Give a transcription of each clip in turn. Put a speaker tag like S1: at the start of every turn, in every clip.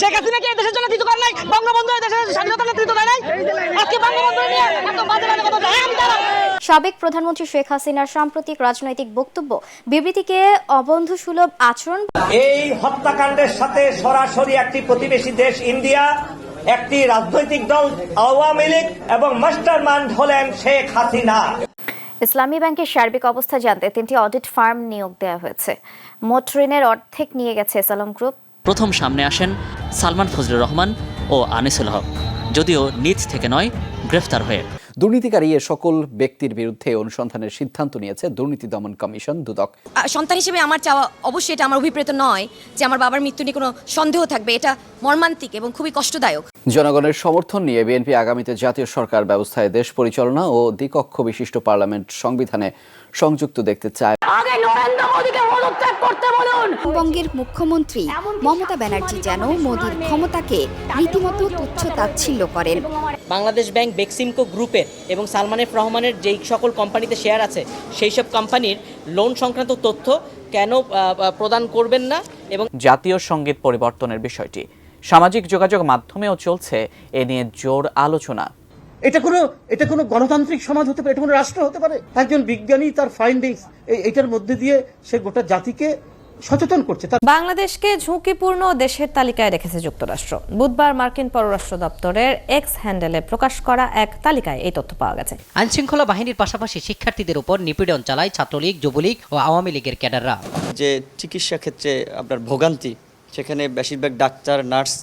S1: শেখ হাসিনা কি এই দেশের জন্য কিছু করে নাই? বঙ্গবন্ধু দেশের স্বাধীনতা নেতৃত্ব দেয় নাই? আজকে বঙ্গবন্ধু নিয়ে এত বাজে বাজে কথা আমি দাঁড়াবো
S2: সাবেক প্রধানমন্ত্রী শেখ হাসিনার সাম্প্রতিক রাজনৈতিক বক্তব্য বিবৃতিকে অবন্ধুসুলভ আচরণ
S3: এই হত্যাকাণ্ডের সাথে সরাসরি একটি প্রতিবেশী দেশ ইন্ডিয়া একটি রাজনৈতিক দল আওয়ামী লীগ এবং মাস্টার মাইন্ড হলেন শেখ হাসিনা।
S2: ইসলামী ব্যাংকের সার্বিক অবস্থা জানতে তিনটি অডিট ফার্ম নিয়োগ দেওয়া হয়েছে। মোট ঋণের অর্ধেক নিয়ে গেছে এসালম গ্রুপ।
S4: প্রথম সামনে আসেন সালমান ফজলুর রহমান ও আনিসুল হক, যদিও নিজ থেকে নয়, গ্রেফতার হয়ে।
S5: দুর্নীতিকারী এ সকল ব্যক্তির বিরুদ্ধে অনুসন্ধানের সিদ্ধান্ত নিয়েছে দুর্নীতি দমন কমিশন দুদক।
S6: সন্তান হিসেবে আমার চাওয়া অবশ্যই এটা আমার অভিপ্রেত নয় যে আমার বাবার মৃত্যু নিয়ে কোনো সন্দেহ থাকবে। এটা মর্মান্তিক এবং খুবই কষ্টদায়ক।
S5: জনগণের সমর্থন নিয়ে বিএনপি আগামীতে জাতীয় সরকার ব্যবস্থায় দেশ পরিচালনা ও দ্বিকক্ষ বিশিষ্ট পার্লামেন্ট সংবিধানে সংযুক্ত দেখতে চায়।
S1: আগে নরেন্দ্র মোদীকে পদত্যাগ করতে বলুন।
S7: বঙ্গের মুখ্যমন্ত্রী মমতা ব্যানার্জি যেন মোদীর ক্ষমতাকে রীতিমতো তুচ্ছ তাচ্ছিল্য করেন।
S8: বাংলাদেশ ব্যাংক বেক্সিমকো গ্রুপের এবং সালমান এফ রহমানের যেই সকল কোম্পানিতে শেয়ার আছে সেই সব কোম্পানির লোন সংক্রান্ত তথ্য কেন প্রদান করবেন না এবং
S9: জাতীয় সংগীত পরিবর্তনের বিষয়টি। সামাজিক যোগাযোগ মাধ্যমেও চলছে এ নিয়ে জোর আলোচনা।
S10: এটা কোনো এটা কোনো গণতান্ত্রিক সমাজ হতে পারে এটা কোনো রাষ্ট্র হতে পারে? একজন বিজ্ঞানী তার ফাইন্ডিংস এটার মধ্যে দিয়ে সে গোটা জাতিকে সচেতন করছে।
S11: বাংলাদেশকে ঝুঁকিপূর্ণ দেশের তালিকায় রেখেছে যুক্তরাষ্ট্র। বুধবার মার্কিন পররাষ্ট্র দপ্তরের এক্স হ্যান্ডেলে প্রকাশ করা এক তালিকায় এই তথ্য পাওয়া গেছে।
S8: আইন শৃঙ্খলা বাহিনীর পাশাপাশি শিক্ষার্থীদের উপর নিপীড়ন চালায় ছাত্রলীগ যুবলীগ ও আওয়ামী লীগের ক্যাডাররা।
S12: যে চিকিৎসা ক্ষেত্রে আপনার ভোগান্তি সেখানে বেশিরভাগ ডাক্তার নার্স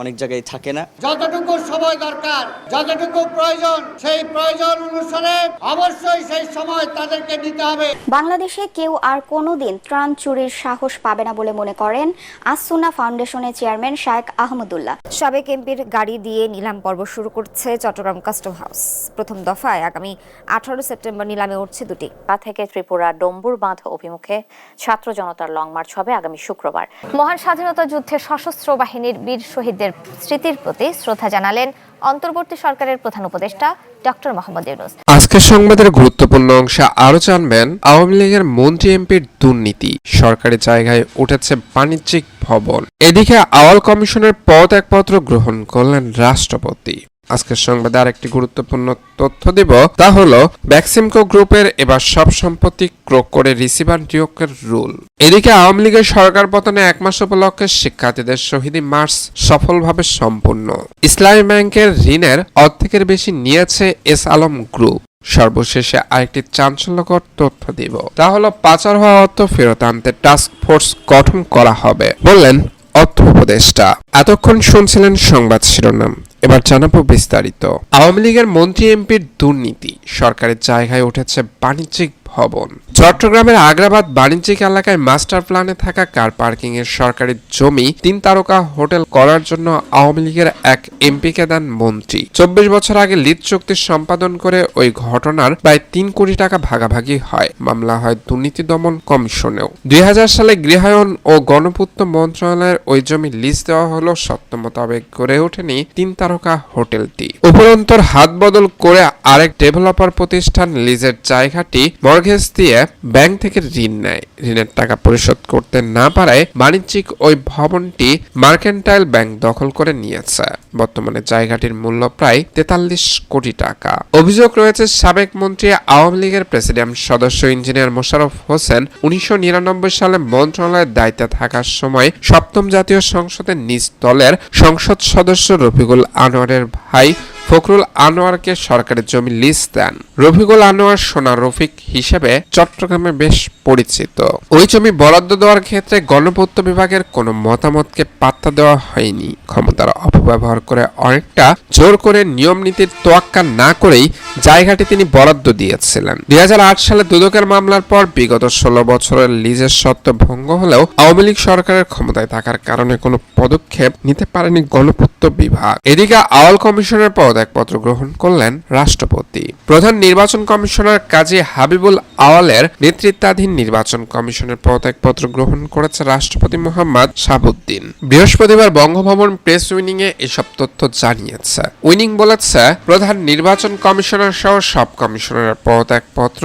S12: অনেক জায়গায় থাকে না।
S10: যতটুকু সময় দরকার যতটুকু প্রয়োজন সেই প্রয়োজন অনুসারে অবশ্যই সেই সময় তাদেরকে দিতে হবে।
S2: বাংলাদেশে কেউ আর কোনোদিন ত্রাণ চুরির সাহস পাবে না বলে মনে করেন আসুনা ফাউন্ডেশনের চেয়ারম্যান শায়েক আহমদুল্লাহ। সাবেক এমপির গাড়ি দিয়ে নিলাম পর্ব শুরু করছে চট্টগ্রাম কাস্টম হাউস। প্রথম দফায় আগামী আঠারো সেপ্টেম্বর নিলামে উঠছে দুটি। তা থেকে ত্রিপুরা ডম্বুর বাঁধ অভিমুখে ছাত্র জনতার লং মার্চ হবে আগামী শুক্রবার। মহান স্বাধীনতা যুদ্ধে সশস্ত্র বাহিনীর বীর শহীদদের স্মৃতির প্রতি শ্রদ্ধা জানালেন অন্তর্বর্তী সরকারের প্রধান উপদেষ্টা ডক্টর মোহাম্মদ ইউনুস।
S13: আজকের সংবাদের গুরুত্বপূর্ণ অংশে আরও জানবেন, আওয়ামী লীগের মন্ত্রী এমপির দুর্নীতি, সরকারি জায়গায় উঠেছে বাণিজ্যিক ভবন। এদিকে আওয়াল কমিশনের পদ একপত্র গ্রহণ করলেন রাষ্ট্রপতি। আজকের সংবাদে আরেকটি গুরুত্বপূর্ণ তথ্য দিব। তা হলো ব্যাক্সিমকো গ্রুপের এবার সব সম্পত্তি ক্রোক করে রিসিভার নিয়োগের রুল। এদিকে আওয়ামী লীগের সরকার পতনে এক মাস উপলক্ষে শিক্ষার্থীদের শহীদি মার্চ সফলভাবে সম্পূর্ণ। ইসলামী ব্যাংকের ঋণের অর্ধেকের বেশি নিয়েছে এস আলম গ্রুপ। সর্বশেষে আরেকটি চাঞ্চল্যকর তথ্য দিব। তা হলো, পাচার হওয়া অর্থ ফেরত আনতে টাস্ক ফোর্স গঠন করা হবে, বললেন অর্থ উপদেষ্টা। এতক্ষণ শুনছিলেন সংবাদ শিরোনাম। এবার জানাব বিস্তারিত। আওয়ামী লীগের মন্ত্রী এমপির দুর্নীতি। সরকারের জায়গায় উঠেছে বাণিজ্যিক ভবন। চট্টগ্রামের আগ্রাবাদ বাণিজ্যিক এলাকায় মাস্টার প্ল্যানে থাকা কার পার্কিং এর সরকারি জমি তিন তারকা হোটেল করার জন্য আওয়ামী লীগের এক এমপিকে দেন মন্ত্রী। চব্বিশ বছর আগে লিড চুক্তি সম্পাদন করে ওই ঘটনার প্রায় তিন কোটি টাকা ভাগাভাগি হয়। মামলা হয় দুর্নীতি দমন কমিশনেও। দুই হাজার সালে গৃহায়ন ও গণপূর্ত মন্ত্রণালয়ের ওই জমি লিজ দেওয়া হলো সত্য মোতাবেক গড়ে ওঠেনি তিন তারকা হোটেলটি। উপরন্তর হাত বদল করে আরেক ডেভেলপার প্রতিষ্ঠান লিজের জায়গাটি মর্গেজ দিয়ে ব্যাংক থেকে ঋণ নেয়। ঋণের টাকা পরিশোধ করতে না পারায় বাণিজ্যিক ওই ভবনটি মার্কেন্টাইল ব্যাংক দখল করে নিয়েছে। বর্তমানে জায়গাটির মূল্য প্রায় তেতাল্লিশ কোটি টাকা। অভিযোগ রয়েছে, সাবেক মন্ত্রী, আওয়ামী লীগের প্রেসিডেন্ট সদস্য ইঞ্জিনিয়ার মোশাররফ হোসেন উনিশশো নিরানব্বই সালে মন্ত্রণালয়ের দায়িত্বে থাকার সময় সপ্তম জাতীয় সংসদের নিজ দলের সংসদ সদস্য রফিকুল আনোয়ারের ভাই ফখরুল আনোয়ারকে সরকারের জমি লিজ দেন। রফিকুল আনোয়ার সোনা রফিক হিসেবে চট্টগ্রামে বেশ পরিচিত। ওই জমি বরাদ্দ দেওয়ার ক্ষেত্রে গণপূর্ত বিভাগের কোনো মতামতকে পাত্তা দেওয়া হয়নি। ক্ষমতার অপব্যবহার করে অনেকটা জোর করে নিয়ম নীতির তোয়াক্কা না করেই জায়গাটি তিনি বরাদ্দ দিয়েছিলেন। দুই হাজার আট সালে দুদকের মামলার পর বিগত ষোলো বছরের লিজের সত্ত্ব ভঙ্গ হলেও আওয়ামী লীগ সরকারের ক্ষমতায় থাকার কারণে কোনো পদক্ষেপ নিতে পারেনি গণপূর্ত বিভাগ। এদিকে আওয়াল কমিশনের পর পদত্যাগপত্র গ্রহণ করলেন রাষ্ট্রপতি। প্রধান নির্বাচন কমিশনার কাজী হাবিবুল আওয়ালের নেতৃত্বাধীন নির্বাচন কমিশনের পদত্যাগপত্র গ্রহণ করেছে রাষ্ট্রপতি মোহাম্মদ শাহাবুদ্দিন। বৃহস্পতিবার বঙ্গভবন প্রেস উইনিং এ এসব তথ্য জানিয়েছে। উইনিং বলেছে, প্রধান নির্বাচন কমিশনার সহ সব কমিশনারের পদত্যাগপত্র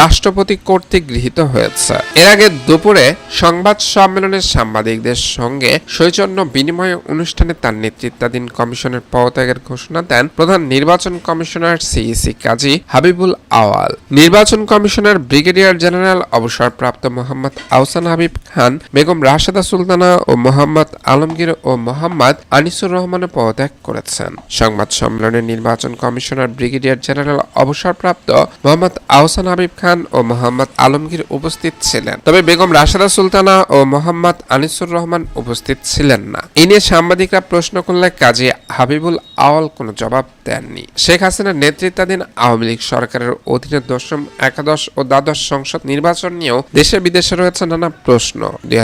S13: রাষ্ট্রপতি কর্তৃক গৃহীত হয়েছে। এর আগে দুপুরে সংবাদ সম্মেলনে সাংবাদিকদের সঙ্গে সৌজন্য বিনিময় অনুষ্ঠানে তার নেতৃত্বাধীন কমিশনের পদত্যাগের ঘোষণা দেন প্রধান নির্বাচন কমিশনার সিইসি কাজী হাবিবুল আওয়াল। নির্বাচন কমিশনার ব্রিগেডিয়ার জেনারেল অবসরপ্রাপ্ত মোহাম্মদ আহসান হাবিব খান, বেগম রাশেদা সুলতানা ও মোহাম্মদ আলমগীর ও মোহাম্মদ আনিসুর রহমানের পদত্যাগ করেছেন। সংবাদ সম্মেলনে নির্বাচন কমিশনার ব্রিগেডিয়ার জেনারেল অবসরপ্রাপ্ত মোহাম্মদ আহসান হাবিব খান ও মোহাম্মদ আলমগীর উপস্থিত ছিলেন। তবে বেগম রাশেদা সুলতানা ও মোহাম্মদ আনিসুর রহমান উপস্থিত ছিলেন না। এ নিয়ে সাংবাদিকরা প্রশ্ন করলে কাজী হাবিবুল আওয়াল কোনো জবাব দেননি। শেখ হাসিনার নেতৃত্বাধীন আওয়ামী লীগ সরকারের অধীনে দশম, একাদশ ও দ্বাদশ সংসদ নির্বাচন নিয়েও দেশে বিদেশে রয়েছে নানা প্রশ্ন। দুই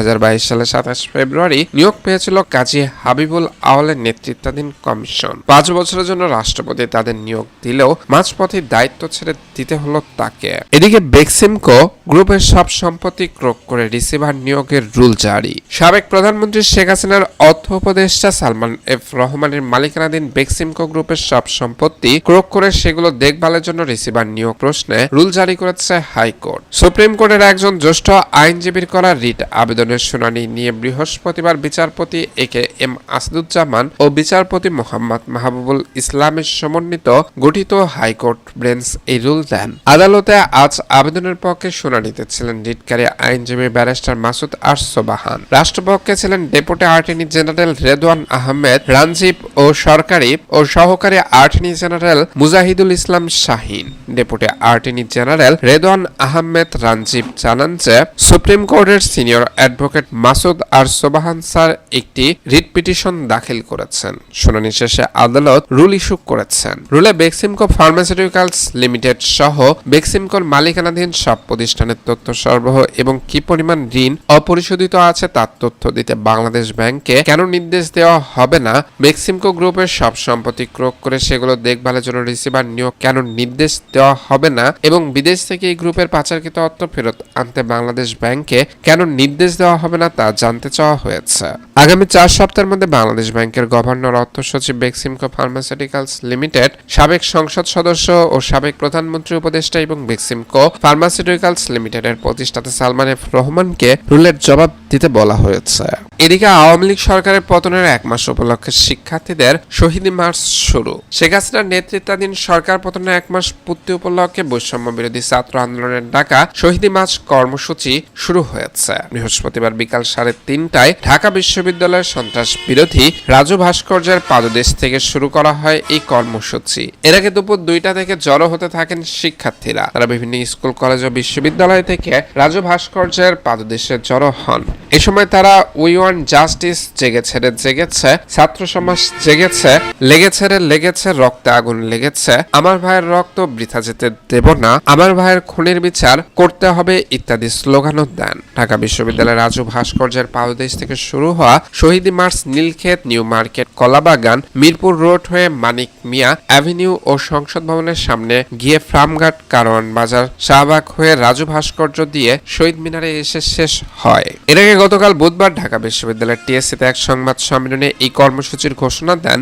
S13: সালের সাতাশ ফেব্রুয়ারি নিয়োগ পেয়েছিল কাজী হাবিবুল আওয়ালের নেতৃত্বাধীন কমিশন। পাঁচ বছরের জন্য রাষ্ট্রপতি তাদের নিয়োগ দিলেও মাঝপথে দায়িত্ব ছেড়ে দিতে হলো তাকে। এদিকে বেক্সিমকো গ্রুপের সব সম্পত্তি ক্রোক করে রিসিভার নিয়োগের রুল জারি। সাবেক প্রধানমন্ত্রী শেখ হাসিনার অর্থ উপদেষ্টা সালমান এফ রহমানের মালিকানাধীন বেক্সিমকো গ্রুপের সব সম্পত্তি ক্রোক করে সেগুলো দেখভালের জন্য রিসিভার নিয়োগ প্রশ্নে রুল জারি করেছে হাইকোর্ট। সুপ্রিম কোর্টের একজন জ্যেষ্ঠ আইনজীবীর করা রিট আবেদনের শুনানি নিয়ে বৃহস্পতিবার বিচারপতি এ কে এম আসাদুজ্জামান ও বিচারপতি মোহাম্মদ মাহবুবুল ইসলামের সমন্বিত গঠিত হাইকোর্ট বেঞ্চ এই রুল দেন। আদালতে আজ আবেদনের পক্ষে শুনানিতে ছিলেন রিটকারী আইনজীবী ব্যারিস্টার মাসুদ আর সোবাহান রাষ্ট্রপক্ষে ছিলেন deputy attorney general Redwan Ahmed Ranjib ও সরকারি ও সহকারী attorney general Mujahidul Islam Shahin. Deputy attorney general Redwan Ahmed Ranjib জানান যে, সুপ্রিম কোর্টের senior advocate Masud R Sobhan sir একটি রিট পিটিশন দাখিল করেছেন। শুনানি শেষে আদালত রুল ইস্যু করেছেন। রুলে বেক্সিমকো ফার্মাসিউটিক্যালস লিমিটেড সহ বেক্সিমকোর মালিকানাধীন সব প্রতিষ্ঠানের তথ্য সরবরাহ এবং কি পরিমাণ ঋণ অপরিশোধিত আছে তার তথ্য দিতে বাংলাদেশ ব্যাংকে কেন নির্দেশ দেওয়া হবে না? বেক্সিমকো গ্রুপের সব সম্পত্তি ক্রোক করে সেগুলো দেখভালের জন্য রিসিভার নিয়োগ কেন নির্দেশ দেওয়া হবে না? এবং বিদেশ থেকে এই গ্রুপের পাচারকৃত অর্থ ফেরত আনতে বাংলাদেশ ব্যাংকে কেন নির্দেশ দেওয়া হবে না তা জানতে চাওয়া হয়েছে। আগামী চার সপ্তাহের মধ্যে বাংলাদেশ ব্যাংকের গভর্নর, অর্থ সচিব বেক্সিমকো ফার্মাসিউটিক্যালস লিমিটেড, সাবেক সংসদ সদস্য ও সাবেক প্রধানমন্ত্রী উপদেষ্টা এবং বেক্সিমকো ফার্মাসিউটিক্যালস লিমিটেডের প্রতিষ্ঠাতা সালমান এফ রহমানকে রুলের জবাব দিতে বলা হয়েছে। এদিকে আওয়ামী লীগ সরকারের পতনের এক মাস উপলক্ষে শিক্ষার্থীদের শহীদ মার্চ শুরু। শেখ হাসিনার নেতৃত্বাধীন সরকার পতনের এক মাস পূর্তি উপলক্ষে বৈষম্য বিরোধী ছাত্র আন্দোলনের ডাকা শহীদ মার্চ কর্মসূচি শুরু হয়েছে। বৃহস্পতিবার বিকাল সাড়ে তিনটায় ঢাকা বিশ্ববিদ্যালয়ের সন্ত্রাস বিরোধী রাজু ভাস্কর্যের পাদদেশ থেকে শুরু করা হয় এই কর্মসূচি। এর আগে দুপুর দুইটা থেকে জড়ো হতে থাকেন শিক্ষার্থীরা। তারা বিভিন্ন স্কুল, কলেজ ও বিশ্ববিদ্যালয় থেকে রাজু ভাস্কর্যের পাদদেশে জড়ো হন। এ সময় তারা উই ওয়ান জাস্টিস জেগেছে জেগেছে, ছাত্র সমাজ জেগেছে লেগেছে রে, লেগেছে, রক্তে আগুন লেগেছে। আমার ভাইয়ের রক্ত বৃথা যেতে দেব না। আমার ভাইয়ের খুনের বিচার করতে হবে ইত্যাদি স্লোগানও দেন। ঢাকা বিশ্ববিদ্যালয়ের রাজু ভাস্কর্যের পাদদেশ থেকে শুরু হওয়া শহীদ march Nilkhet, new market, Kalabagan, Mirpur road হয়ে মানিক মিয়া অ্যাভিনিউ ও সংসদ ভবনের সামনে গিয়ে ফার্মঘাট কারওয়ান বাজার শাহবাগ হয়ে রাজু ভাস্কর্য দিয়ে শহীদ মিনারে এসে শেষ হয়। এর আগে গতকাল বুধবার ঢাকা বিশ্ববিদ্যালয়ের টিএসসিতে এক সংবাদ সম্মেলনে এই কর্মসূচির ঘোষণা দেন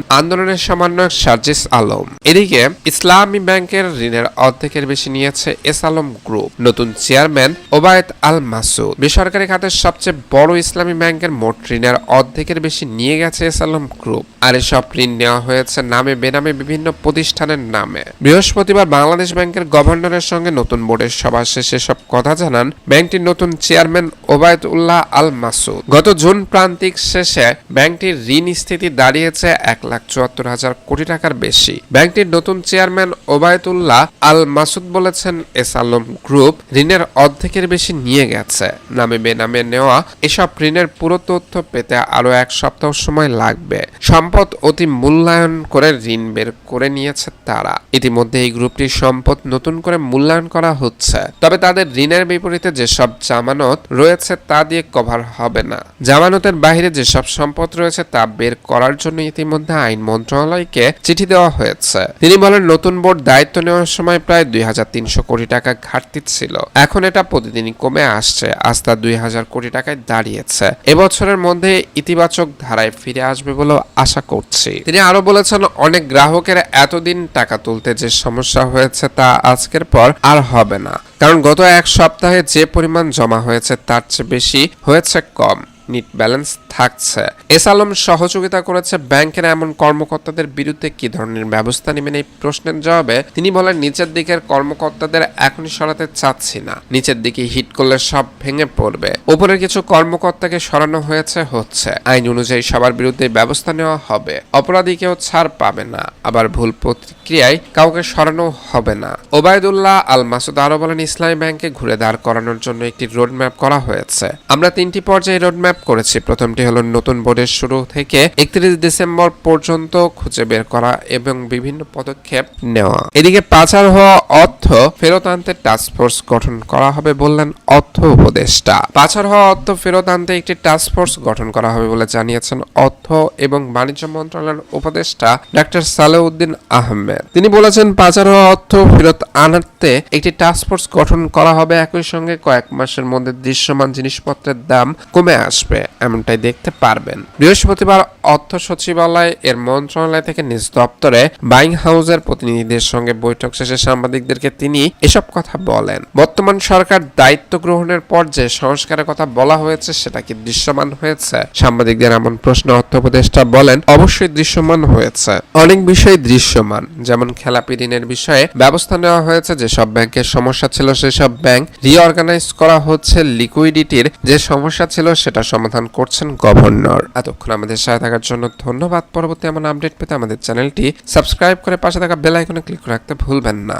S13: আন্দোলনের সমন্বয়ক সার্জিস আলম। এদিকে ইসলামী ব্যাংকের ঋণের অর্ধেকের বেশি নিয়েছে এস আলম গ্রুপ। নতুন চেয়ারম্যান ওবায়দ আল মাসুদ। বেসরকারি খাতের সবচেয়ে বড় ইসলামী ব্যাংকের মোট ঋণের অর্ধেকের বেশি নিয়ে গেছে এস আলম গ্রুপ। আর এসব ঋণ নেওয়া হয়েছে নামে বেনামে বিভিন্ন প্রতিষ্ঠানের নামে। বৃহস্পতিবার বাংলাদেশ ব্যাংকের গভর্নরের সঙ্গে নতুন বোর্ডের সভা শেষে সব কথা জানান ব্যাংকটির নতুন চেয়ারম্যান ওবায়দ উল্লাহ আল মাসুদ। গত জুন প্রান্তিক শেষে ব্যাংকটির ঋণ স্থিতি দাঁড়িয়েছে এক লাখ চুয়াত্তর হাজার কোটি টাকার বেশি। ব্যাংকটির নতুন চেয়ারম্যান ওবায়দুল্লাহ আল মাসুদ বলেছেন এস আলম গ্রুপ ঋণের অর্ধেকের বেশি নিয়ে গেছে। নামে বেনামে নেওয়া এসব ঋণের পুরো তথ্য পেতে আরও এক সপ্তাহ সময় লাগবে। সম্পদ সম্পদ অতি মূল্যায়ন করে ঋণ বের করে নিয়েছে তারা। ইতিমধ্যে এই গ্রুপটির সম্পদ নতুন করে মূল্যায়ন করা হচ্ছে। তবে তাদের ঋণের বিপরীতে যেসব জামানত রয়েছে তা দিয়ে কভার হবে না। জামানতের বাইরে যেসব সম্পদ রয়েছে তা বের করার জন্য ইতিমধ্যে আইন মন্ত্রণালয়কে চিঠি দেওয়া হয়েছে। তিনি বলেন, নতুন বোর্ড দায়িত্ব নেওয়ার সময় প্রায় দুই হাজার তিনশো কোটি টাকা ঘাটতি ছিল। এখন এটা প্রতিদিনই কমে আসছে, আজ তা দুই হাজার কোটি টাকায় দাঁড়িয়েছে। এবছরের মধ্যে ইতিবাচক ধারায় ফিরে আসবে বলেও আশা করছি। তিনি আরও বলেছেন, অনেক গ্রাহকের এতদিন টাকা তুলতে যে সমস্যা হয়েছে তা আজকের পর আর হবে না। কারণ গত এক সপ্তাহে যে পরিমাণ জমা হয়েছে তার চেয়ে বেশি হয়েছে কম। নিট ব্যালেন্স থাকছে। এস আলম সহযোগিতা করেছে ব্যাংকের এমন কর্মকর্তাদের বিরুদ্ধে কি ধরনের ব্যবস্থা নেবেন এই প্রশ্নের জবাবে তিনি বলেন, নিচের দিকের কর্মকর্তাদের এখনই সরাতে চাচ্ছি না। নিচের দিকে হিট করলে সব ভেঙে পড়বে। উপরের কিছু কর্মকর্তাকে সরানো হয়েছে, হচ্ছে। আইন অনুযায়ী সবার বিরুদ্ধে ব্যবস্থা নেওয়া হবে। অপরাধী কেউ ছাড় পাবে না। আবার ভুল প্রতিক্রিয়ায় কাউকে সরানো হবে না। ওবায়দুল্লাহ আল মাসুদ আরও বলেন, ইসলামী ব্যাংকে ঘুরে দাঁড় করানোর জন্য একটি রোডম্যাপ করা হয়েছে। আমরা তিনটি পর্যায়ে রোডম্যাপ করেছি। প্রথমটি হলো নতুন বোর্ডের শুরু থেকে একত্রিশ ডিসেম্বর পর্যন্ত খুঁজে বের করা এবং বিভিন্ন পদক্ষেপ নেওয়া। এদিকে পাচার হওয়া অর্থ ফেরত আনতে টাস্কফোর্স গঠন করা হবে বললেন অর্থ উপদেষ্টা। পাচার হওয়া অর্থ ফেরত আনতে একটি টাস্কফোর্স গঠন করা হবে বলে জানিয়েছেন অর্থ এবং বাণিজ্য মন্ত্রণালয়ের উপদেষ্টা ডাক্তার সালেউদ্দিন আহমেদ। তিনি বলেছেন, পাচার হওয়া অর্থ ফেরত আনাতে একটি টাস্কফোর্স গঠন করা হবে একই সঙ্গে কয়েক মাসের মধ্যে দৃশ্যমান জিনিসপত্রের দাম কমে আসবে এমনটাই দেখতে পারবেন। বৃহস্পতিবার অর্থ সচিবালয় এর মন্ত্রণালয় থেকে নিজ দপ্তরে বাইং হাউসের প্রতিনিধিদের সঙ্গে বৈঠক শেষে সাংবাদিকদেরকে তিনি এসব কথা বলেন। বর্তমান সরকার দায়িত্ব গ্রহণের পর যে সংস্কারের কথা বলা হয়েছে, সেটা কি দৃশ্যমান হয়েছে? সাংবাদিকদের এমন প্রশ্ন অর্থ উপদেষ্টা বলেন, অবশ্যই দৃশ্যমান হয়েছে। অনেক বিষয় দৃশ্যমান, যেমন খেলাপি ঋণের বিষয়ে ব্যবস্থা নেওয়া হয়েছে, যেসব ব্যাংকের সমস্যা ছিল, সেসব ব্যাংক রিঅর্গানাইজ করা হচ্ছে লিকুইডিটির যে সমস্যা ছিল, সেটা সমাধান করছেন গভর্নর। এতক্ষণ আমাদের সাথে থাকার জন্য ধন্যবাদ। পরবর্তী এমন আপডেট পেতে আমাদের চ্যানেলটি সাবস্ক্রাইব করে পাশে থাকা বেল আইকনে ক্লিক রাখতে ভুলবেন না।